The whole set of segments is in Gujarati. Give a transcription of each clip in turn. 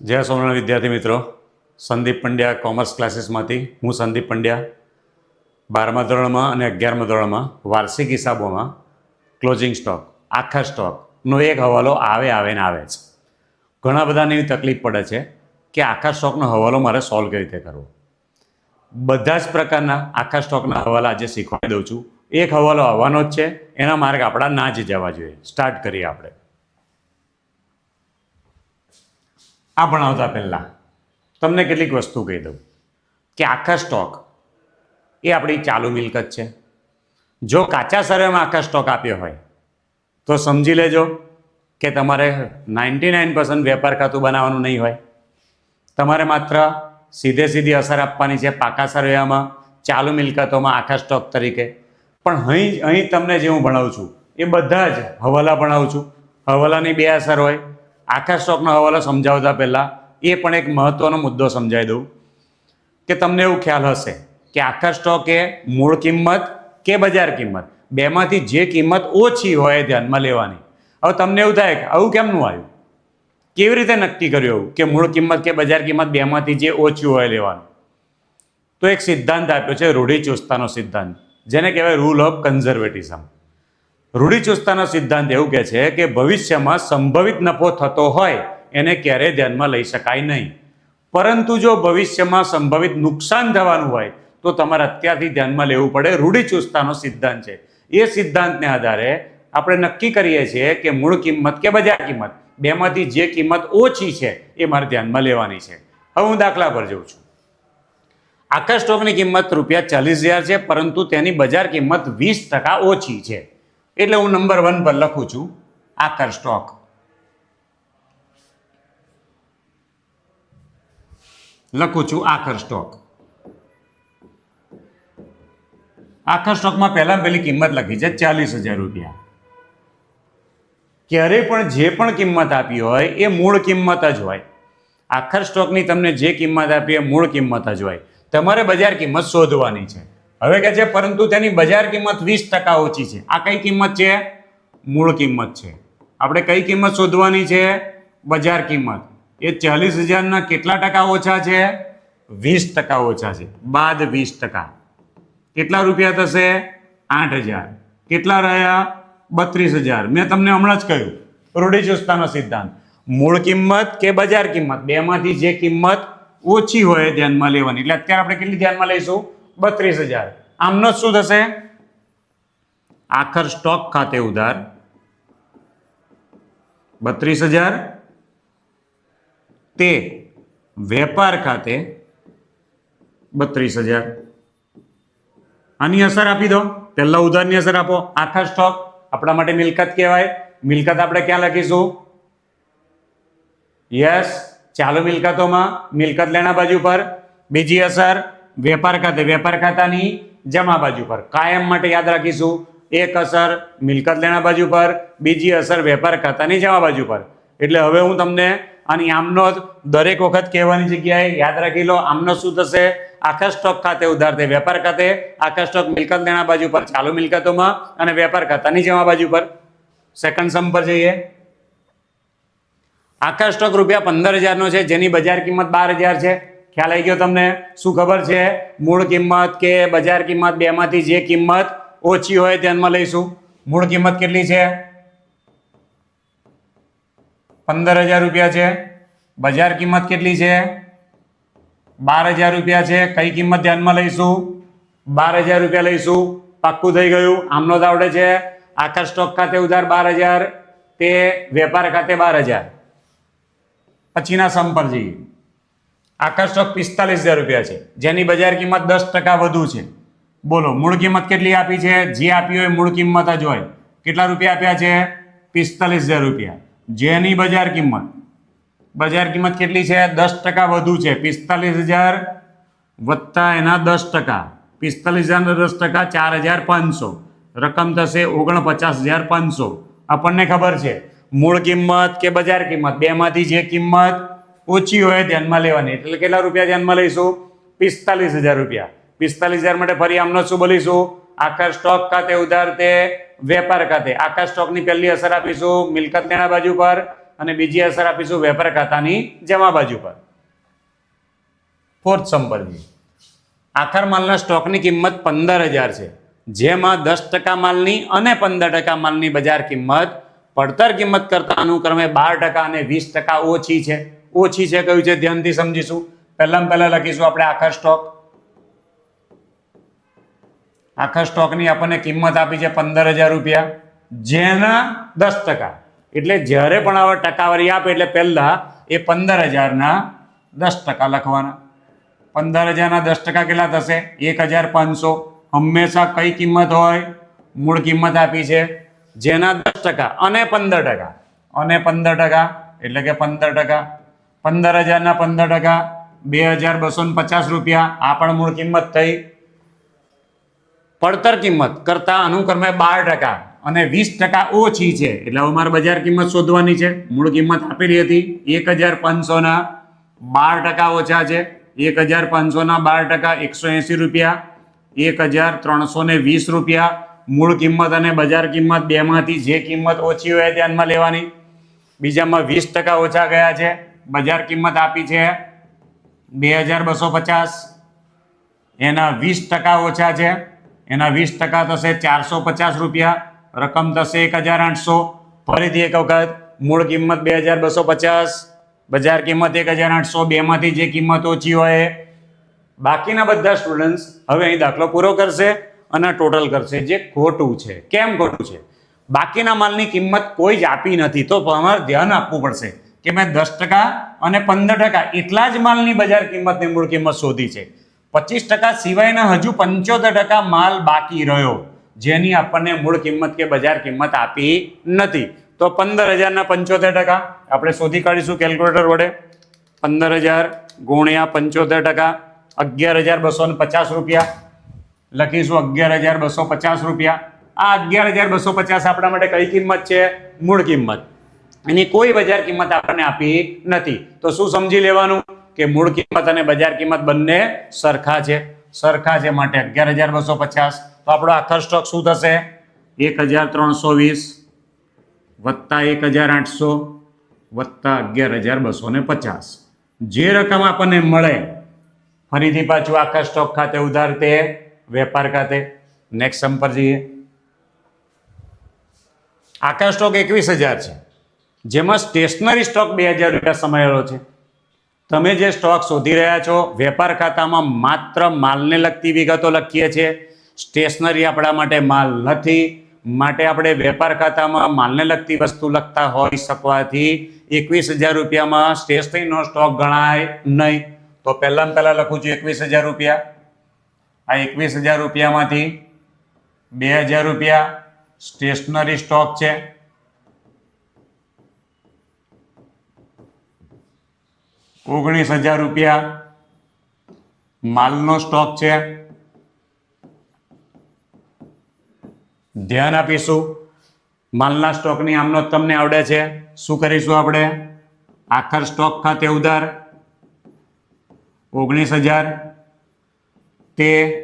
જય સોમનાથ વિદ્યાર્થી મિત્રો. સંદીપ પંડ્યા કોમર્સ ક્લાસીસમાંથી. હું સંદીપ પંડ્યા. બારમા ધોરણમાં અને અગિયારમા ધોરણમાં વાર્ષિક હિસાબોમાં ક્લોઝિંગ સ્ટોક આખા સ્ટોકનો એક હવાલો આવે આવે ને આવે છે ઘણા બધાને એવી તકલીફ પડે છે કે આખા સ્ટોકનો હવાલો મારે સોલ્વ કઈ રીતે કરવો? બધા જ પ્રકારના આખા સ્ટોકના હવાલા આજે શીખવાડી દઉં છું. એક હવાલો આવવાનો જ છે. એના માર્ગ આપણા ના જ જવા જોઈએ. સ્ટાર્ટ કરીએ આપણે. આ ભણાવતા પહેલાં તમને કેટલીક વસ્તુ કહી દઉં કે આખા સ્ટોક એ આપણી ચાલુ મિલકત છે. જો કાચા સર્વેમાં આખા સ્ટોક આપ્યો હોય, તો સમજી લેજો કે તમારે નાઇન્ટી નાઇન પર્સન્ટ વેપાર ખાતું બનાવવાનું નહીં હોય. તમારે માત્ર સીધે સીધી અસર આપવાની છે પાકા સર્વેમાં ચાલુ મિલકતોમાં, આખા સ્ટોક તરીકે. પણ અહીં અહીં તમને જે હું ભણાવું છું, એ બધા જ હવાલા ભણાવું છું. હવાલાની બે અસર હોય આખા સ્ટોકનો હવાલો સમજાવતા પહેલાં એ પણ એક મહત્ત્વનો મુદ્દો સમજાવી દઉં કે તમને એવું ખ્યાલ હશે કે આખા સ્ટોક એ મૂળ કિંમત કે બજાર કિંમત, બેમાંથી જે કિંમત ઓછી હોય ધ્યાનમાં લેવાની. હવે તમને એવું થાય કે આવું કેમનું આવ્યું? કેવી રીતે નક્કી કર્યું એવું કે મૂળ કિંમત કે બજાર કિંમત બેમાંથી જે ઓછી હોય લેવાનું? તો એક સિદ્ધાંત આપ્યો છે રૂઢિચુસ્તતાનો સિદ્ધાંત, જેને કહેવાય રૂલ ઓફ કન્ઝર્વેટિઝમ રૂઢિચુસ્તતાનો સિદ્ધાંત એવું કહે છે કે ભવિષ્યમાં સંભવિત નફો થતો હોય, એને ક્યારેય ધ્યાનમાં લઈ શકાય નહીં. પરંતુ જો ભવિષ્યમાં સંભવિત નુકસાન થવાનું હોય, તો તમારે અત્યારથી ધ્યાનમાં લેવું પડે રૂઢિચુસ્તતાનો સિદ્ધાંત છે. એ સિદ્ધાંતને આધારે આપણે નક્કી કરીએ છીએ કે મૂળ કિંમત કે બજાર કિંમત, બેમાંથી જે કિંમત ઓછી છે, એ મારે ધ્યાનમાં લેવાની છે. હવે હું દાખલા પર જઉં છું. આખા સ્ટોકની કિંમત રૂપિયા ચાલીસ હજાર છે, પરંતુ તેની બજાર કિંમત વીસ ટકા ઓછી છે. એટલે હું નંબર વન પર લખું છું આકર સ્ટોક લખું છું આખર સ્ટોક આખર સ્ટોકમાં પહેલા પહેલી કિંમત લખી છે ચાલીસ હજાર રૂપિયા. ક્યારે પણ જે પણ કિંમત આપી હોય, એ મૂળ કિંમત જ હોય. આખર સ્ટોકની તમને જે કિંમત આપી એ મૂળ કિંમત જ હોય. તમારે બજાર કિંમત શોધવાની છે. હવે કે છે, પરંતુ તેની બજાર કિંમત વીસ ટકા ઓછી છે. આ કઈ કિંમત છે? મૂળ કિંમત છે. આપણે કઈ કિંમત શોધવાની છે? બજાર કિંમત. એ ચાલીસ હજારના કેટલા ટકા ઓછા છે? વીસ ટકા ઓછા છે. બાદ વીસ ટકા. કેટલા રૂપિયા થશે? આઠ હજાર. કેટલા રહ્યા? બત્રીસ હજાર. મેં તમને હમણાં જ કહ્યું. રૂઢિચુસ્તતાનો સિદ્ધાંત. મૂળ કિંમત કે બજાર કિંમત? બેમાંથી જે કિંમત ઓછી હોય ધ્યાનમાં લેવાની. એટલે અત્યારે આપણે કેટલી ધ્યાનમાં લઈશું? બત્રીસ હજાર. આમનો શું થશે? આખર સ્ટોક ખાતે ઉધાર. બત્રીસ હજાર. તે વેપાર ખાતે બત્રીસ હજાર. આની અસર આપી દો. પહેલા ઉધારની અસર આપો. આખા સ્ટોક આપણા માટે મિલકત કહેવાય. મિલકત આપણે ક્યાં લખીશું? યસ, ચાલુ મિલકતોમાં મિલકત લેણા બાજુ પર. બીજી અસર વેપાર ખાતે, વેપાર ખાતાની જમા બાજુ પર. કાયમ માટે યાદ રાખીશું, એક અસર મિલકત લેણા બાજુ પર, બીજી અસર વેપાર ખાતાની જમા બાજુ પર. એટલે હવે હું તમને આની આમનો દરેક વખત કહેવાની જગ્યાએ યાદ રાખી લો, આમનો શું થશે? આખા સ્ટોક ખાતે ઉધાર થાય. વેપાર ખાતે આખા સ્ટોક મિલકત લેણા બાજુ પર, ચાલુ મિલકતોમાં અને વેપાર ખાતાની જમા બાજુ પર. સેકન્ડ સમ પર જઈએ. આખા સ્ટોક રૂપિયા પંદર હજારનો છે, જેની બજાર કિંમત બાર હજાર છે. ખ્યાલ આવી ગયો તમને? શું ખબર છે? મૂળ કિંમત કે બજાર કિંમત બેમાંથી જે કિંમત ઓછી હોય ધ્યાનમાં લઈશું. મૂળ કિંમત કેટલી છે? પંદર હજાર રૂપિયા છે. બજાર કિંમત કેટલી છે? બાર હજાર રૂપિયા છે. કઈ કિંમત ધ્યાનમાં લઈશું? બાર હજાર રૂપિયા લઈશું. પાક્કું થઈ ગયું. આમનો જ આવડે છે. આખા સ્ટોક ખાતે ઉધાર બાર હજાર તે વેપાર ખાતે બાર હજાર પછીના સમ પર જઈએ. સ્ટોક પિસ્તાલીસ હજાર રૂપિયા છે. જેની બજાર કિંમત દસ ટકા વધુ છે. બોલો, મૂળ કિંમત કેટલી આપી છે? જે આપી હોય મૂળ કિંમત જ હોય. કેટલા રૂપિયા આપ્યા છે? પિસ્તાલીસ હજાર રૂપિયા. જેની બજાર કિંમત? બજાર કિંમત કેટલી છે? દસ ટકા વધુ છે. પિસ્તાલીસ હજાર વત્તા એના દસ ટકા. પિસ્તાલીસ હજાર દસ ટકા, ચાર હજાર પાંચસો. રકમ થશે ઓગણપચાસ હજાર પાંચસો. આપણને ખબર છે, મૂળ કિંમત કે બજાર કિંમત? બેમાંથી જે કિંમત ઓછી હોય ધ્યાનમાં લેવાની. એટલે કેટલા રૂપિયા ધ્યાનમાં લઈશું? પિસ્તાલીસ હજાર રૂપિયા. પિસ્તાલીસ હજાર માટે ફરી આમનો શું બોલીશું? આખા સ્ટોક ખાતે ઉધાર તે વેપાર ખાતે. આખા સ્ટોકની પહેલી અસર આપીશું મિલકત લેણા બાજુ પર અને બીજી અસર આપીશું વેપાર ખાતાની જમા બાજુ પર. ફોર્થ સંપર્કી પર આખર માલના સ્ટોકની કિંમત પંદર હજાર છે. જેમાં દસ ટકા માલની અને પંદર ટકા માલની બજાર કિંમત, પડતર કિંમત કરતા અનુક્રમે બાર ટકા અને વીસ ટકા ઓછી છે. ઓછી છે કયું છે? ધ્યાનથી સમજીશું. પહેલાં પહેલા લખીશું આપણે આખર સ્ટોક. આખા સ્ટોકની આપણને કિંમત આપી છે પંદર હજાર રૂપિયા. જેના દસ ટકા. એટલે જ્યારે પણ આવા ટકાવારી આપે એટલે પહેલા એ પંદર હજારના દસ ટકા લખવાના. પંદર હજારના દસ ટકા કેટલા થશે? એક હજાર પાંચસો. હંમેશા કઈ કિંમત હોય? મૂળ કિંમત આપી છે. જેના દસ ટકા. અને પંદર ટકા. અને પંદર ટકા. એટલે કે પંદર ટકા. પંદર હજારના પંદર ટકા બે હજાર બસો ને પચાસ રૂપિયા, આ પણ મૂળ કિંમત થઈ. પડતર કિંમત કરતા અનુક્રમે બાર ટકા અને વીસ ટકા ઓછી છે. એટલે હવે મારે બજાર કિંમત શોધવાની છે. મૂળ કિંમત આપેલી હતી એક હજાર પાંચસોના બાર ટકા ઓછા છે. એક હજાર પાંચસોના બાર ટકા એકસો એંસી રૂપિયા. એક હજાર ત્રણસો ને વીસ રૂપિયા. મૂળ કિંમત અને બજાર કિંમત બેમાંથી જે કિંમત ઓછી હોય ધ્યાનમાં લેવાની. બીજામાં વીસ ટકા ઓછા ગયા છે. બજાર કિંમત આપી છે. બે હજાર બસો પચાસ. એના વીસ ટકા ઓછા છે. એના વીસ ટકા થશે ચારસો પચાસ રૂપિયા. રકમ થશે એક હજાર આઠસો. ફરીથી એક વખત મૂળ કિંમત બે હજાર બસો પચાસ. બજાર કિંમત એક હજાર આઠસો. બેમાંથી જે કિંમત ઓછી હોય. બાકીના બધા સ્ટુડન્ટ્સ હવે અહીં દાખલો પૂરો કરશે અને ટોટલ કરશે. જે ખોટું છે. કેમ ખોટું છે? બાકીના માલની કિંમત કોઈ જ આપી નથી, તો તમારે ધ્યાન આપવું પડશે. કે મેં દસ ટકા અને પંદર ટકા એટલા જ માલની બજાર કિંમતની મૂળ કિંમત શોધી છે. પચીસ ટકા સિવાયના હજુ પંચોતેર ટકા માલ બાકી રહ્યો, જેની આપણને મૂળ કિંમત કે બજાર કિંમત આપી નથી. તો પંદર હજારના પંચોતેર ટકા, આપણે શોધી કાઢીશું કેલ્ક્યુલેટર વડે. પંદર હજાર ગુણ્યા પંચોતેર ટકા, અગિયાર હજાર બસો ને પચાસ રૂપિયા. લખીશું અગિયાર હજાર બસો પચાસ રૂપિયા. આ અગિયાર હજાર બસો પચાસ આપણા માટે કઈ કિંમત છે? મૂળ કિંમત. એની કોઈ બજાર કિંમત આપણને આપી નથી. તો શું સમજી લેવાનું? કે મૂળ કિંમત અને બજાર કિંમત બંને સરખા છે. સરખા છે માટે અગિયાર હજાર બસો પચાસ. તો આપણો આખર સ્ટોક શું થશે? એક હજાર ત્રણસો વીસ વત્તા એક હજાર આઠસો વત્તા અગિયાર હજાર બસો ને પચાસ. જે રકમ આપણને મળે, ફરીથી પાછું આખા સ્ટોક ખાતે ઉધાર તે વેપાર ખાતે. નેક્સ્ટ સમ પર જઈએ. આખા સ્ટોક એકવીસ હજાર છે. જેમાં સ્ટેશનરી સ્ટોક બે હજાર રૂપિયા સમાયેલો છે. તમે જે સ્ટોક શોધી રહ્યા છો, વેપાર ખાતામાં માત્ર માલને લગતી વિગતો લખીએ છીએ. સ્ટેશનરી આપણા માટે માલ નથી, માટે આપણે વેપાર ખાતામાં માલને લગતી વસ્તુ લખતા હોઈ શકવાથી એકવીસ હજાર રૂપિયામાં સ્ટેશનરીનો સ્ટોક ગણાય નહીં. તો પહેલાં પહેલાં લખું છું એકવીસ હજાર રૂપિયા. આ એકવીસ હજાર રૂપિયામાંથી બે હજાર રૂપિયા સ્ટેશનરી સ્ટોક છે. ઓગણીસ હજાર રૂપિયા. માલનો સ્ટોક છે. ધ્યાન આપીશું. માલના સ્ટોકની આમનો તમને આવડે છે. શું કરીશું આપણે? આખર સ્ટોક ખાતે ઉધાર. ઓગણીસ હજાર. તે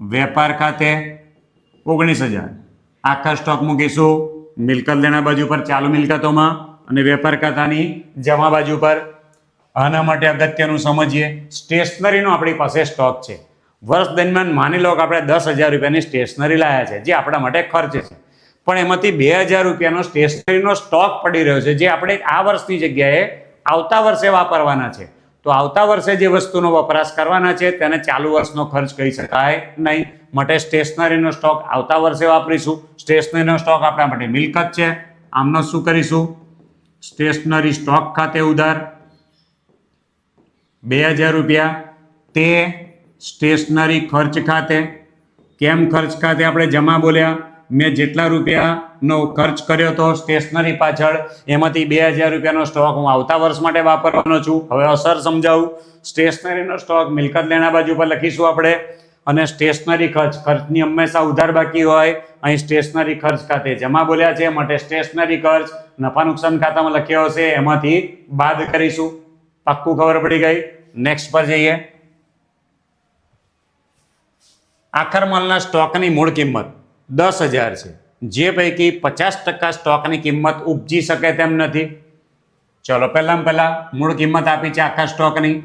વેપાર ખાતે ઓગણીસ હજાર. આખા સ્ટોક મૂકીશું. મિલકત લેણા બાજુ પર, ચાલુ મિલકતોમાં અને વેપાર ખાતાની જમા બાજુ પર. આના માટે અગત્યનું સમજીએ. સ્ટેશનરીનો આપણી પાસે સ્ટોક છે. વર્ષ દરમિયાન માની લો કે આપણે દસ હજાર રૂપિયાની સ્ટેશનરી લાયા છે, જે આપણા માટે ખર્ચ છે. પણ એમાંથી બે હજાર રૂપિયાનો સ્ટેશનરીનો સ્ટોક પડી રહ્યો છે, જે આપણે આ વર્ષની જગ્યાએ આવતા વર્ષે વાપરવાના છે. તો આવતા વર્ષે જે વસ્તુનો વપરાશ કરવાના છે, તેને ચાલુ વર્ષનો ખર્ચ કહી શકાય નહીં. માટે સ્ટેશનરીનો સ્ટોક આવતા વર્ષે વાપરીશું. સ્ટેશનરીનો સ્ટોક આપણા માટે મિલકત છે. આમનો શું કરીશું? સ્ટેશનરી સ્ટોક ખાતે ઉધાર. બે હજાર રૂપિયા. તે સ્ટેશનરી ખર્ચ ખાતે. કેમ ખર્ચ ખાતે આપણે જમા બોલ્યા? મેં જેટલા રૂપિયાનો ખર્ચ કર્યો હતો સ્ટેશનરી પાછળ એમાંથી બે હજાર રૂપિયાનો સ્ટોક હું આવતા વર્ષ માટે વાપરવાનો છું. હવે અસર સમજાવું. સ્ટેશનરીનો સ્ટોક મિલકત લેણા બાજુ પર લખીશું આપણે. અને સ્ટેશનરી ખર્ચ, ખર્ચની હંમેશા ઉધાર બાકી હોય. અહીં સ્ટેશનરી ખર્ચ ખાતે જમા બોલ્યા છે. માટે સ્ટેશનરી ખર્ચ નફા નુકસાન ખાતામાં લખ્યો હશે. એમાંથી બાદ કરીશું. પાક્કું ખબર પડી ગઈ. નેક્સ્ટ પર જઈએ. આખર માલના સ્ટોકની મૂળ કિંમત દસ હજાર છે. જે પૈકી પચાસ ટકા સ્ટોકની કિંમત ઉપજી શકે તેમ નથી. ચલો, પહેલાં પહેલા મૂળ કિંમત આપી છે આખા સ્ટોકની.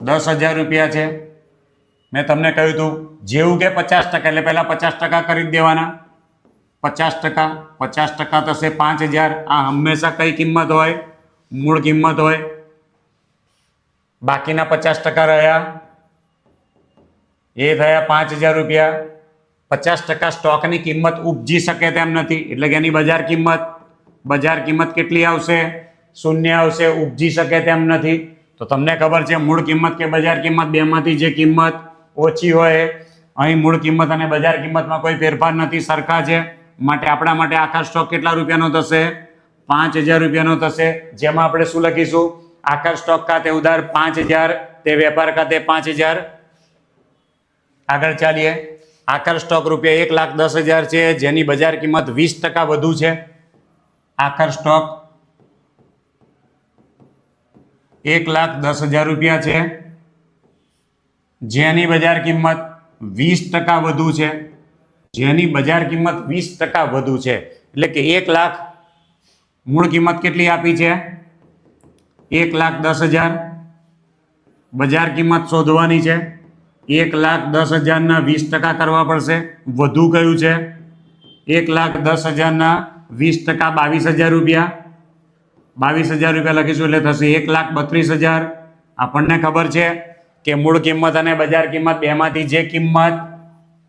દસ હજાર રૂપિયા છે. મેં તમને કહ્યું હતું, જેવું કે પચાસ ટકા, એટલે પહેલાં પચાસ ટકા કરી દેવાના. પચાસ ટકા પચાસ ટકા થશે પાંચ હજાર. આ હંમેશા કઈ કિંમત હોય? મૂળ કિંમત હોય. બાકીના પચાસ ટકા રહ્યા. એ થયા પાંચ હજાર રૂપિયા. પચાસ ટકા સ્ટોકની કિંમત ઉપજી શકે તેમ નથી. એટલે કે એની બજાર કિંમત. બજાર કિંમત કેટલી આવશે? શૂન્ય આવશે, ઉપજી શકે તેમ નથી. તો તમને ખબર છે મૂળ કિંમત કે બજાર કિંમત? બેમાંથી જે કિંમત ઓછી હોય, અહીં મૂળ કિંમત અને બજાર કિંમતમાં કોઈ ફેરફાર નથી. સરખા છે. માટે આપણા માટે આખા સ્ટોક કેટલા રૂપિયાનો થશે? પાંચ હજાર રૂપિયાનો થશે. જેમાં આપણે શું લખીશું? આખા સ્ટોક ખાતે ઉધાર પાંચ હજાર, તે વેપાર ખાતે પાંચ હજાર. આગળ ચાલીએ. આખર સ્ટોક રૂપિયા એક લાખ દસ હજાર છે, જેની બજાર કિંમત વીસ ટકા વધુ છે. આખર સ્ટોક એક લાખ દસ હજાર રૂપિયા છે. જેની બજાર કિંમત વીસ ટકા વધુ છે. જેની બજાર કિંમત વીસ ટકા વધુ છે. એટલે કે એક લાખ મૂળ કિંમત કેટલી આપી છે? એક લાખ દસ હજાર. બજાર કિંમત શોધવાની છે. એક લાખ દસ હજારના વીસ ટકા કરવા પડશે. વધુ કયું છે? એક લાખ દસ હજારના વીસ ટકા બાવીસ હજાર રૂપિયા. બાવીસ હજાર રૂપિયા લખીશું એટલે થશે એક લાખ બત્રીસ હજાર. આપણને ખબર છે કે મૂળ કિંમત અને બજાર કિંમત બેમાંથી જે કિંમત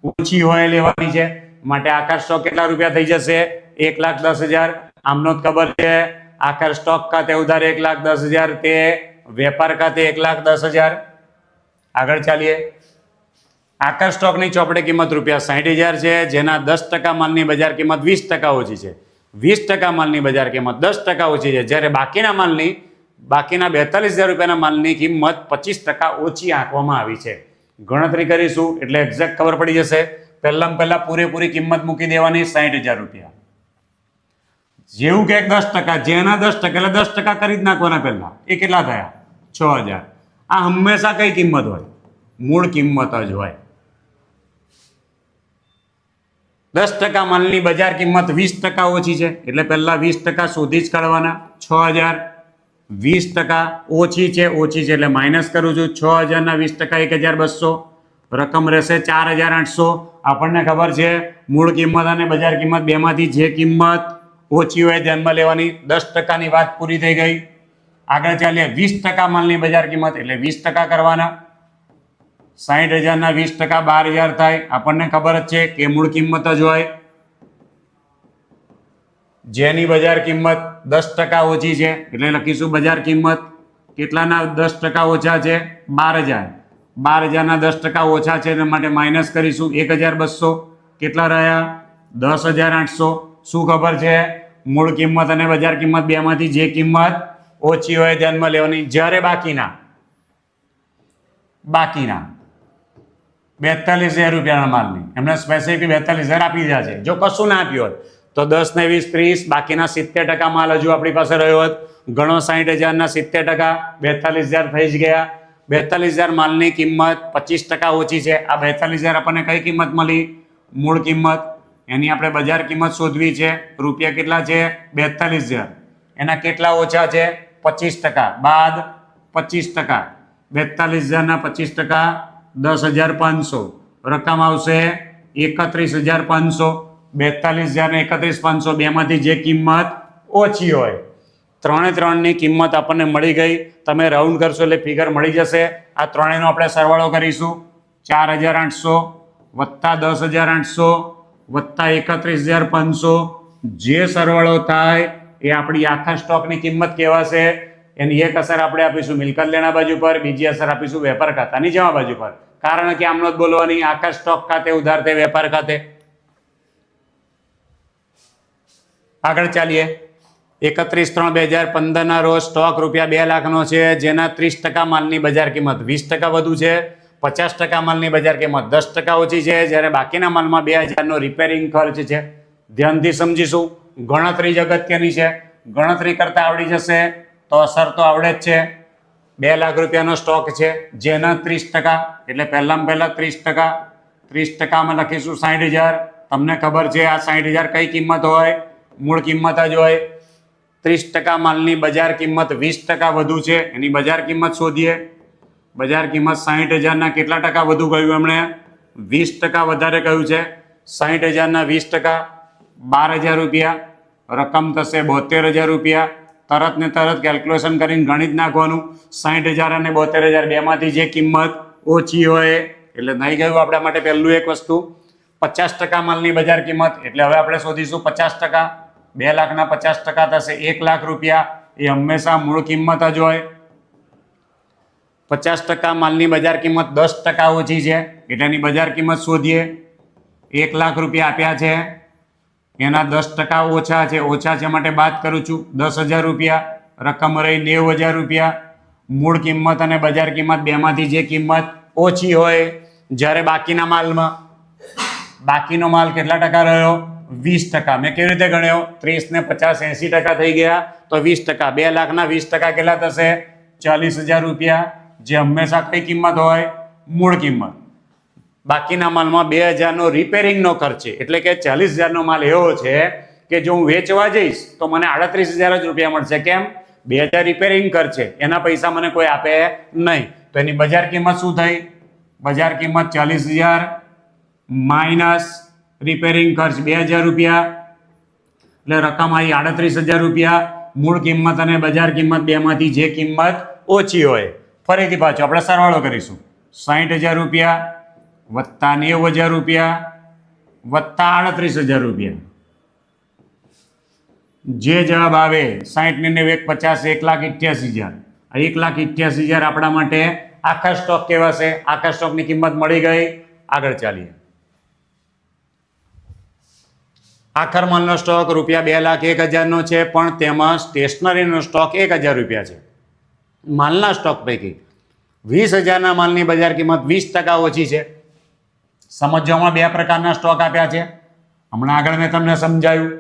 ઓછી હોય લેવાની છે. માટે આકાર સ્ટોક કેટલા રૂપિયા થઈ જશે? એક લાખ દસ હજાર. આમનો ખબર છે. આકાર સ્ટોક ખાતે ઉધાર એક લાખ દસ હજાર તે વેપાર ખાતે એક લાખ દસ હજાર. આગળ ચાલીએ. આકાર સ્ટોકની ચોપડે કિંમત રૂપિયા સાઠ હજાર છે. જેના દસ ટકા માલની બજાર કિંમત વીસ ટકા ઓછી છે. વીસ ટકા માલની બજાર કિંમત દસ ટકા ઓછી છે. જ્યારે બાકીના માલની, બાકીના બેતાલીસ હજાર રૂપિયાના માલની કિંમત પચીસ ટકા ઓછી આંકવામાં આવી છે. ગણતરી કરીશું, એટલે એક્ઝેક્ટ ખબર પડી જશે. પહેલાં પહેલાં પૂરેપૂરી કિંમત મૂકી દેવાની સાઠ હજાર રૂપિયા. જેવું કે દસ ટકા, જેના દસ ટકા, એટલે દસ ટકા કરી જ નાખવાના પહેલાં. એ કેટલા થયા? છ હજાર. આ હંમેશા કઈ કિંમત હોય? મૂળ કિંમત જ હોય. દસ ટકા માલની બજાર કિંમત વીસ ટકા ઓછી છે. એટલે પહેલાં વીસ ટકા શોધી જ કાઢવાના. છ હજાર. વીસ ટકા ઓછી છે ઓછી છે એટલે માઇનસ કરું છું. છ હજારના વીસ ટકા, એક હજાર બસો. રકમ રહેશે ચાર હજાર આઠસો. આપણને ખબર છે, મૂળ કિંમત અને બજાર કિંમત બેમાંથી જે કિંમત ઓછી હોય ધ્યાનમાં લેવાની, દસ ટકાની વાત પૂરી થઈ ગઈ. આગળ ચાલીએ, વીસ ટકા માલની બજાર કિંમત, એટલે વીસ ટકા કરવાના. સાઠ હજારના વીસ ટકા, બાર હજાર થાય. આપણને ખબર જ છે કે મૂળ કિંમત જ હોય. જેની બજાર કિંમત દસ ટકા ઓછી છે, એટલે લખીશું બજાર કિંમત કેટલાના દસ ટકા ઓછા છે? બાર હજાર. બાર હજારના દસ ટકા ઓછા છે, એના માટે માઇનસ કરીશું એક હજાર બસો. કેટલા રહ્યા? દસ હજાર આઠસો. શું ખબર છે? મૂળ કિંમત અને બજાર કિંમત બેમાંથી જે કિંમત ઓછી હોય ધ્યાનમાં લેવાની. જ્યારે બાકીના બાકીના બેતાલીસ હજાર રૂપિયાના માલની. એમને સ્પેસિફિક બેતાલીસ હજાર આપી દીધા છે. જો કશું ના આપ્યું હોત તો દસ ને વીસ, ત્રીસ, બાકીના સિત્તેર ટકા માલ હજુ આપણી પાસે રહ્યો હોત. ઘણો સાઠ હજારના સિત્તેર ટકા, બેતાલીસ હજાર થઈ જ ગયા. બેતાલીસ હજાર માલની કિંમત પચીસ ટકા ઓછી છે. આ બેતાલીસ હજાર આપણને કઈ કિંમત મળી? મૂળ કિંમત. એની આપણે બજાર કિંમત શોધવી છે. રૂપિયા કેટલા છે? બેતાલીસ હજાર. એના કેટલા ઓછા છે? પચીસ ટકા. બાદ પચીસ ટકા. બેતાલીસ હજારના પચીસ ટકા, દસ હજાર પાંચસો. રકમ આવશે એકત્રીસ હજાર પાંચસો. બેતાલીસ હજાર એકત્રીસ પાંચસો બેમાંથી જે કિંમત ઓછી હોય, ત્રણે ત્રણની કિંમત આપણને મળી ગઈ. તમે રાઉન્ડ કરશો એટલે ફિગર મળી જશે. આ ત્રણેયનો આપણે સરવાળો કરીશું. ચાર હજાર આઠસો વત્તા દસ હજાર આઠસો વત્તા એકત્રીસ હજાર પાંચસો. જે સરવાળો થાય એ આપણી આખા સ્ટોકની કિંમત કહેવાશે. એની એક અસર આપણે આપીશું મિલકત લેણા બાજુ પર, બીજી અસર આપીશું વેપાર ખાતાની જમા બાજુ પર. કારણ કે આમનો જ બોલવાની, આખા સ્ટોક ખાતે ઉધાર તે વેપાર ખાતે. આગળ ચાલીએ. એકત્રીસ ત્રણ બે હજાર પંદરના રોજ સ્ટોક રૂપિયા બે લાખનો છે, જેના ત્રીસ ટકા માલની બજાર કિંમત. વીસ ટકા વધુ છે, પચાસ ટકા માલની બજાર કિંમત. દસ ટકા ઓછી છે, જ્યારે બાકીના માલમાં બે હજારનો રિપેરિંગ ખર્ચ છે. ધ્યાનથી સમજીશું, ગણતરી જ અગત્યની છે. ગણતરી કરતાં આવડી જશે, તો અસર તો આવડે જ છે. બે લાખ રૂપિયાનો સ્ટોક છે, જેના ત્રીસ ટકા, એટલે પહેલામાં પહેલાં ત્રીસ ટકા. ત્રીસ ટકામાં લખીશું સાઠ હજાર. તમને ખબર છે આ સાઠ હજાર કઈ કિંમત હોય? મૂળ કિંમત જ હોય. ત્રીસ ટકા માલની બજાર કિંમત વીસ ટકા વધુ છે. એની બજાર કિંમત શોધીએ. બજાર કિંમત સાહીઠ હજારના કેટલા ટકા વધુ કહ્યું એમણે? વીસ ટકા વધારે કહ્યું છે. સાહીઠ હજારના વીસ ટકા. બાર હજાર રૂપિયા. રકમ થશે બોતેર હજાર રૂપિયા. તરત ને તરત કેલ્ક્યુલેશન કરીને ગણિત નાખવાનું. સાહીઠ હજાર અને બોતેર હજાર બેમાંથી જે કિંમત ઓછી હોય, એટલે નહીં ગયું આપણા માટે પહેલું એક વસ્તુ. પચાસ ટકા માલની બજાર કિંમત, એટલે હવે આપણે શોધીશું પચાસ ટકા. બે લાખના પચાસ ટકા થશે, એક લાખ રૂપિયા. એ હંમેશા મૂળ કિંમત જ હોય. પચાસ ટકા માલની બજાર કિંમત દસ ટકા ઓછી છે. એટલે એની બજાર કિંમત શોધીએ. એક લાખ રૂપિયા આપ્યા છે. એના દસ ટકા ઓછા છે. ઓછા છે માટે બાદ કરું છું. દસ હજાર રૂપિયા. રકમ રહી નેવું હજાર રૂપિયા. મૂળ કિંમત અને બજાર કિંમત બેમાંથી જે કિંમત ઓછી હોય, જ્યારે બાકીના માલમાં બાકીનો માલ કેટલા ટકા રહ્યો? વીસ ટકા. મેં કેવી રીતે ગણ્યો? ત્રીસ ને પચાસ, એંસી ટકા થઈ ગયા. તો વીસ ટકા. બે લાખના વીસ ટકા કેટલા થશે? ચાલીસ હજાર રૂપિયા. જે હંમેશા કઈ કિંમત હોય? મૂળ કિંમત. બાકીના માલમાં બે હજારનો રિપેરિંગનો ખર્ચ એટલે કે ચાલીસ હજારનો માલ એવો છે કે જો હું વેચવા જઈશ, તો મને આડત્રીસ હજાર જ રૂપિયા મળશે. કેમ? બે હજાર રિપેરિંગ ખર્ચે એના પૈસા મને કોઈ આપે નહીં. તો એની બજાર કિંમત શું થઈ? બજાર કિંમત ચાલીસ હજાર માઇનસ રિપેરિંગ ખર્ચ બે હજાર રૂપિયા એટલે રકમ આવી આડત્રીસ હજાર રૂપિયા. મૂળ કિંમત અને બજાર કિંમત બેમાંથી જે કિંમત ઓછી હોય, ફરીથી પાછો આપણે સરવાળો કરીશું. સાહીઠ હજાર રૂપિયા વત્તા નેવું હજાર રૂપિયા વત્તા આડત્રીસ હજાર રૂપિયા. જે જવાબ આવે સાહીઠ ને નેવું એક પચાસ એક લાખ અઠ્યાસી હજાર. એક લાખ અઠ્યાસી હજાર આપણા માટે આખા સ્ટોક કેવા છે? આખા સ્ટોકની કિંમત મળી ગઈ. આગળ ચાલીએ. આખર માલનો સ્ટોક રૂપિયા બે લાખ એક હજારનો છે, પણ તેમાં સ્ટેશનરીનો સ્ટોક એક હજાર રૂપિયા છે. માલના સ્ટોક પૈકી વીસ હજારના માલની બજાર કિંમત વીસ ટકા ઓછી છે. સમજવામાં બે પ્રકારના સ્ટોક આપ્યા છે. હમણાં આગળ મેં તમને સમજાયું.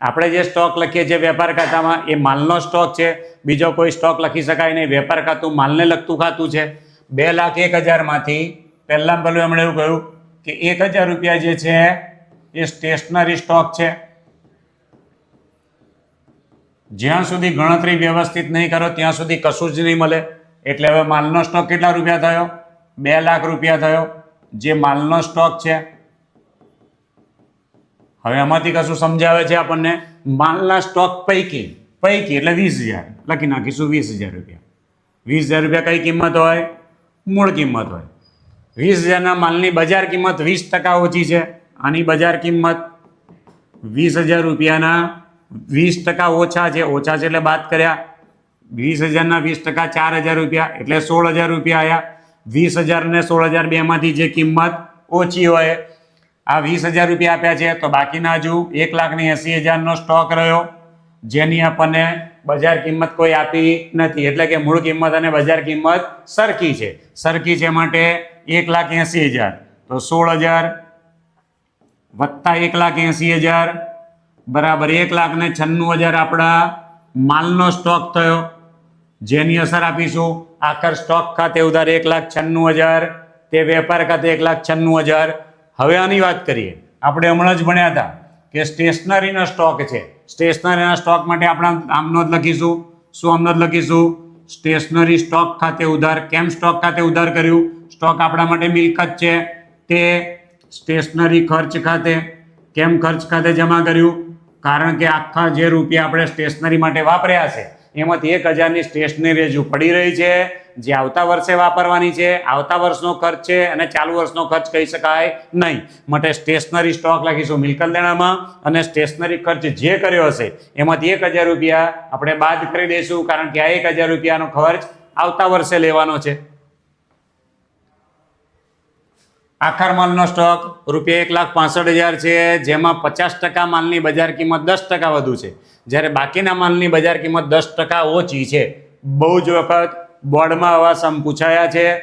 આપણે જે સ્ટોક લખીએ છીએ વેપાર ખાતામાં, એ માલનો સ્ટોક છે. બીજો કોઈ સ્ટોક લખી શકાય નહીં. વેપાર ખાતું માલને લગતું ખાતું છે. બે લાખ એક હજારમાંથી, પહેલાં પહેલું એમણે એવું કહ્યું કે એક હજાર રૂપિયા જે છે એ સ્ટેશનરી સ્ટોક છે. જ્યાં સુધી ગણતરી વ્યવસ્થિત નહીં કરો, ત્યાં સુધી કશું જ નહીં મળે. એટલે હવે માલનો સ્ટોક કેટલા રૂપિયા થયો? બે લાખ રૂપિયા થયો. જે માલનો સ્ટોક છે, હવે એમાંથી કશું સમજાવે છે આપણને? માલના સ્ટોક પૈકી પૈકી એટલે વીસ હજાર. લખી નાખીશું વીસ હજાર રૂપિયા. વીસ હજાર રૂપિયા કઈ કિંમત હોય? મૂળ કિંમત હોય. વીસ હજારના માલની બજાર કિંમત વીસ ટકા ઓછી છે. આની બજાર કિંમત વીસ હજાર રૂપિયાના વીસ ટકા ઓછા છે. ઓછા છે એટલે બાદ કર્યા. વીસ હજારના વીસ ટકા ચાર હજાર રૂપિયા એટલે સોળ હજાર રૂપિયા આવ્યા વીસ હજાર ને સોળ હજાર બેમાંથી જે કિંમત ઓછી હોય, આ વીસ હજાર રૂપિયા આપ્યા છે. તો બાકીના હજુ એક લાખની એંસી હજારનો સ્ટોક રહ્યો. જેની આપણને બજાર કિંમત કોઈ આપી નથી. એટલે કે મૂળ કિંમત અને બજાર કિંમત સરખી છે. સરખી છે માટે એક લાખ એંસી હજાર. તો સોળ હજાર વત્તા એક લાખ એંસી હજાર, બરાબર એક લાખ ને છન્નું હજાર આપણા માલનો સ્ટોક થયો. જેની અસર આપીશું? આખર સ્ટોક ખાતે ઉધાર એક લાખ છન્નું હજાર, તે વેપાર ખાતે એક લાખ છન્નું હજાર. હવે આની વાત કરીએ. આપણે હમણાં જ ભણ્યા હતા કે સ્ટેશનરીનો સ્ટોક છે. સ્ટેશનરીના સ્ટોક માટે આપણે આમનો જ લખીશું. શું આમનો જ લખીશું? સ્ટેશનરી સ્ટોક ખાતે ઉધાર, કેમ સ્ટોક ખાતે ઉધાર કર્યું? સ્ટોક આપણા માટે મિલકત છે. તે સ્ટેશનરી ખર્ચ ખાતે કેમ ખર્ચ ખાતે જમા કર્યું? કારણ કે આખા જે રૂપિયા આપણે સ્ટેશનરી માટે વાપર્યા છે, એમાંથી એક હજારની સ્ટેશનરી હજુ પડી રહી છે, જે આવતા વર્ષે વાપરવાની છે. આવતા વર્ષનો ખર્ચ છે અને ચાલુ વર્ષનો ખર્ચ કહી શકાય નહીં. માટે સ્ટેશનરી સ્ટોક લખીશું મિલકત લેણામાં અને સ્ટેશનરી ખર્ચ જે કર્યો હશે, એમાંથી એક હજાર રૂપિયા આપણે બાદ કરી દઈશું, કારણ કે આ એક હજાર રૂપિયાનો ખર્ચ આવતા વર્ષે લેવાનો છે. આખર માલનો સ્ટોક રૂપિયા એક લાખ પાસઠ હજાર છે, જેમાં પચાસ ટકા માલની બજાર કિંમત દસ ટકા વધુ છે. જ્યારે બાકીના માલની બજાર કિંમત દસ ટકા ઓછી છે. બહુ જ વખત બોર્ડમાં આવા સમ પૂછાયા છે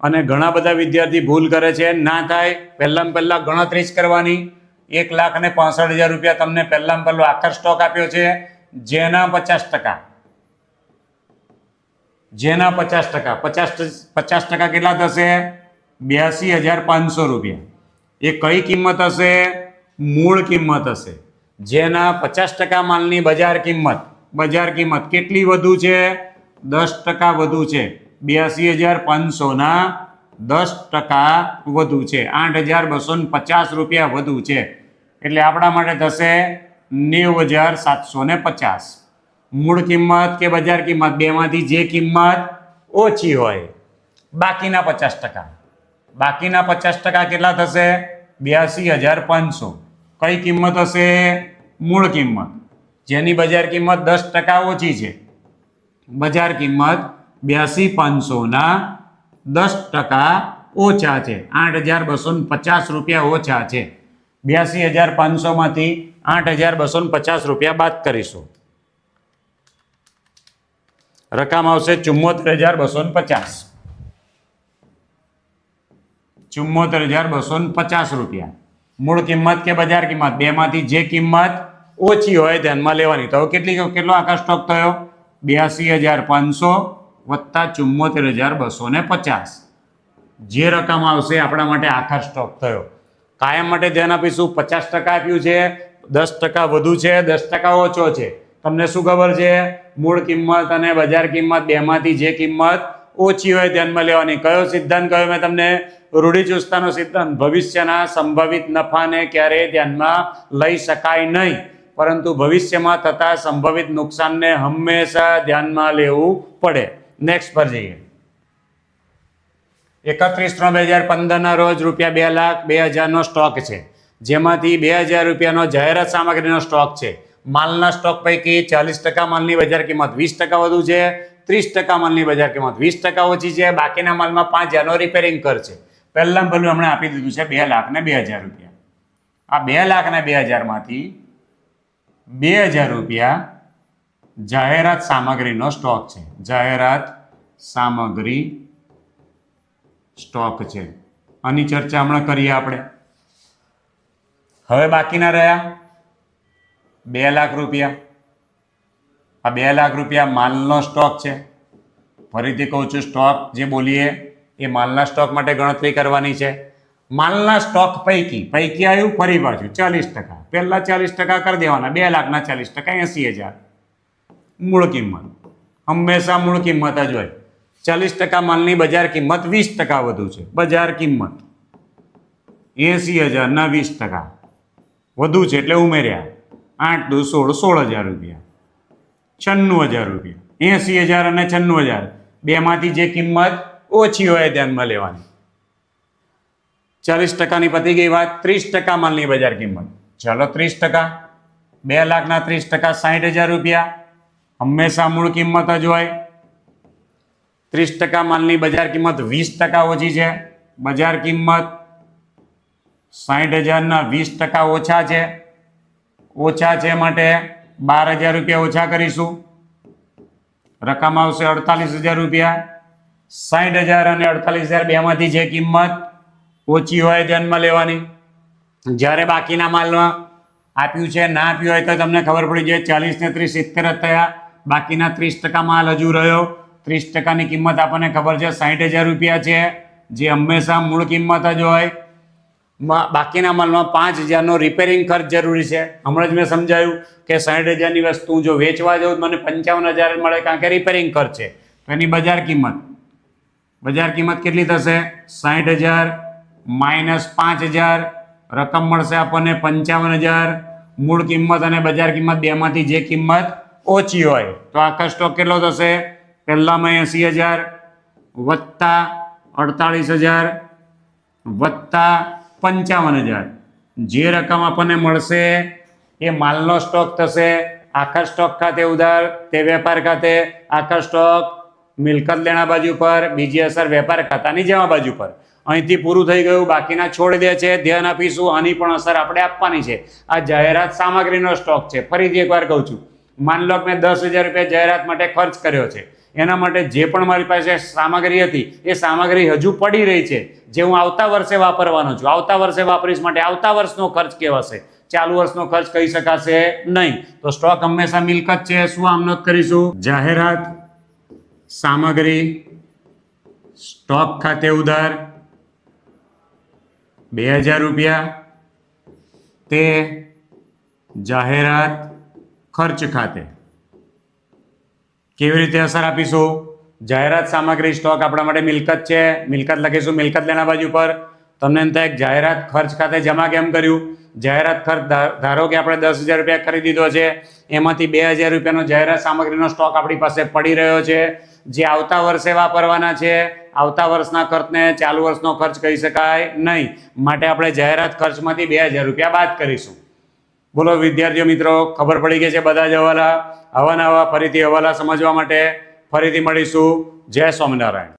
અને ઘણા બધા વિદ્યાર્થી ભૂલ કરે છે. ના થાય, પહેલાં પહેલાં ગણતરી જ કરવાની. એક લાખ ને પાસઠ હજાર રૂપિયા તમને પહેલાં પહેલો આખર સ્ટોક આપ્યો છે. જેના પચાસ ટકા. જેના પચાસ ટકા. પચાસ પચાસ ટકા કેટલા થશે? બ્યાસી હજાર પાંચસો રૂપિયા. એ કઈ કિંમત હશે? મૂળ કિંમત હશે. જેના પચાસ ટકા માલની બજાર કિંમત. બજાર કિંમત કેટલી વધુ છે? દસ ટકા વધુ છે. બ્યાસી હજાર પાંચસોના દસ ટકા વધુ છે. આઠ હજાર બસો ને પચાસ રૂપિયા વધુ છે. એટલે આપણા માટે થશે નેવું હજાર સાતસો પચાસ. મૂળ કિંમત કે બજાર કિંમત? બેમાંથી જે કિંમત ઓછી હોય, બાકીના પચાસ ટકા. બાકીના પચાસ ટકા કેટલા થશે? બ્યાસી હજાર પાંચસો. કઈ કિંમત હશે? મૂળ કિંમત. જેની બજાર કિંમત દસ ટકા ઓછી છે. બજાર કિંમત બ્યાસી પાંચસોના દસ ટકા ઓછા છે. આઠ હજાર બસો પચાસ રૂપિયા ઓછા છે. બ્યાસી હજાર પાંચસોમાંથી આઠ હજાર બસો પચાસ રૂપિયા બાદ કરીશું. રકમ આવશે ચુમ્મોતેર હજાર બસો પચાસ. ચુમ્મોતેર હજાર બસો પચાસ રૂપિયા. મૂળ કિંમત કે બજાર કિંમત? બેમાંથી જે કિંમત ઓછી હોય ધ્યાનમાં લેવાની. તો કેટલી કેટલો આખા સ્ટોક થયો? બ્યાસી હજાર પાંચસો વત્તા ચુમ્મોતેર હજાર બસો પચાસ. જે રકમ આવશે આપણા માટે આખા સ્ટોક થયો. કાયમ માટે ધ્યાન આપીશું. પચાસ ટકા આપ્યું છે, દસ ટકા વધુ છે, દસ ટકા ઓછો છે. તમને શું ખબર છે? મૂળ કિંમત અને બજાર કિંમત, બેમાંથી જે કિંમત ઓછી હોય ધ્યાનમાં લેવાની. કયો સિદ્ધાંત કયો? મેં તમને રૂઢિચુસ્તતાનો સિદ્ધાંત. ભવિષ્યના સંભવિત નફાને ક્યારેય ધ્યાનમાં લઈ શકાય નહીં. પરંતુ ભવિષ્યમાં થતા સંભવિત નુકસાનને હંમેશા ધ્યાનમાં લેવું પડે. નેક્સ્ટ પર જઈએ. એકત્રીસ ત્રણ બે હજાર પંદરના રોજ રૂપિયા બે લાખ બે હજારનો સ્ટોક છે. જેમાંથી બે હજાર રૂપિયાનો જાહેરાત સામગ્રીનો સ્ટોક છે. માલના સ્ટોક પૈકી ચાલીસ ટકા માલની બજાર કિંમત વીસ ટકા વધુ છે. ત્રીસ ટકા માલની બજાર કિંમત. વીસ ટકા ઓછી છે, બાકીના માલમાં પાંચ હજારનો રિપેરિંગ ખર્ચ છે. પહેલાં પહેલું હમણાં આપી દીધું છે બે લાખને બે હજાર રૂપિયા. આ બે લાખને બે હજારમાંથી બે હજાર રૂપિયા જાહેરાત સામગ્રીનો સ્ટોક છે. જાહેરાત સામગ્રી સ્ટોક છે. આની ચર્ચા હમણાં કરીએ આપણે. હવે બાકીના રહ્યા. બે લાખ રૂપિયા. આ બે લાખ રૂપિયા માલનો સ્ટોક છે. ફરીથી કહું છું, સ્ટોક જે બોલીએ, એ માલના સ્ટોક માટે ગણતરી કરવાની છે. માલના સ્ટોક પૈકી પૈકી આવ્યું ફરી પાછું ચાલીસ ટકા. પહેલા ચાલીસ ટકા કરી દેવાના, બે લાખના ચાલીસ ટકા, એંસી હજાર. મૂળ કિંમત. હંમેશા મૂળ કિંમત જ હોય. ચાલીસ ટકા માલની બજાર કિંમત વીસ ટકા વધુ છે. બજાર કિંમત. એંસી હજારના વીસ ટકા. વધુ છે એટલે ઉમેર્યા. આઠ દુ સોળ સોળ હજાર રૂપિયા. છન્નું હજાર રૂપિયા. એંસી હજાર અને છન્નું હજાર. બેમાંથી જે કિંમત ઓછી હોય ધ્યાનમાં લેવાની. ચાલીસ ટકાની પતી ગઈ વાત, ત્રીસ ટકા માલની બજાર કિંમત. ચાલો ત્રીસ ટકા. બે લાખના ત્રીસ ટકા, સાઠ હજાર રૂપિયા. હંમેશા મૂળ કિંમત જ હોય. ત્રીસ ટકા માલની બજાર કિંમત વીસ ટકા ઓછી છે. બજાર કિંમત સાઠ હજારના વીસ ટકા ઓછા છે. ઓછા છે માટે બાર હજાર રૂપિયા ઓછા કરીશું. રકમ આવશે અડતાલીસ હજાર રૂપિયા. સાઠ હજાર અને અડતાલીસ હજાર બેમાંથી જે કિંમત ઓછી હોય ધ્યાનમાં લેવાની. જ્યારે બાકીના માલમાં આપ્યું છે, ના આપ્યું હોય તો તમને ખબર પડી જાય ચાલીસ ને ત્રીસ સિત્તેર થયા. બાકીના ત્રીસ ટકા માલ હજુ રહ્યો. ત્રીસ ટકાની કિંમત આપણને ખબર છે સાઠ હજાર રૂપિયા છે. જે હંમેશા મૂળ કિંમત જ હોય. બાકીના માલમાં પાંચ હજારનો રિપેરિંગ ખર્ચ જરૂરી છે. હમણાં જ મેં સમજાયું કે સાઠ હજારની વસ્તુ જો વેચવા જાઉં મને પંચાવન હજાર મળે કારણ કે રિપેરિંગ ખર્ચ છે. તો એની બજાર કિંમત. બજાર કિંમત કેટલી થશે? સાઠ હજાર માઇનસ પાંચ હજાર. રકમ મળશે આપણને પંચાવન હજાર. મૂળ કિંમત અને બજાર કિંમત બેમાંથી જે કિંમત ઓછી હોય તો આખા સ્ટોક કેટલો થશે? પહેલામાં એંસી હજાર વત્તા અડતાળીસ હજાર વત્તા પંચાવન હજાર. જે રકમ આપણને મળશે, એ માલનો સ્ટોક થશે. આખા સ્ટોક ખાતે ઉધાર, તે વેપાર ખાતે, આખા સ્ટોક મિલકત લેણા બાજુ પર, બીજી અસર વેપાર ખાતાની જમા બાજુ પર. અહીંથી પૂરું થઈ ગયું, બાકીના છોડી દે છે, ધ્યાન આપીશું, આની પણ અસર આપણે આપવાની છે. આ જાહેરાત સામગ્રીનો સ્ટોક છે. ફરીથી એકવાર કહું છું. માન લો મેં દસ હજાર રૂપિયા જાહેરાત માટે ખર્ચ કર્યો છે. એના માટે જે પણ મારી પાસે સામગ્રી હતી, એ સામગ્રી હજુ પડી રહી છે, જે હું આવતા વર્ષે વાપરવાનો છું. આવતા વર્ષે વાપરીશ માટે આવતા વર્ષનો ખર્ચ કહેવાશે. ચાલુ વર્ષનો ખર્ચ કહી શકાશે નહીં. તો સ્ટોક હંમેશા મિલકત છે, શું આમ નોંધ કરીશું? જાહેરાત, સામગ્રી સ્ટોક ખાતે ઉધાર, બે હજાર રૂપિયા, તે જાહેરાત ખર્ચ ખાતે. કેવી રીતે અસર આપીશું? જાહેરાત સામગ્રી સ્ટોક આપણા માટે મિલકત છે. મિલકત લખીશું મિલકત લેના બાજુ પર. તમને એમ થાય જાહેરાત ખર્ચ ખાતે જમા કેમ કર્યું? જાહેરાત ખર્ચ ધારો કે આપણે દસ હજાર રૂપિયા ખરીદીધો છે. એમાંથી બે હજાર રૂપિયાનો જાહેરાત સામગ્રીનો સ્ટોક આપણી પાસે પડી રહ્યો છે. જે આવતા વર્ષે વાપરવાના છે. આવતા વર્ષના ખર્ચને ચાલુ વર્ષનો ખર્ચ કહી શકાય નહીં. માટે આપણે જાહેરાત ખર્ચમાંથી બે હજાર રૂપિયા બાદ કરીશું. બોલો વિદ્યાર્થીઓ મિત્રો, ખબર પડી ગઈ છે બધા જ હવાલા. આવા ફરીથી હવાલા સમજવા માટે ફરીથી મળીશું. જય સ્વામિનારાયણ.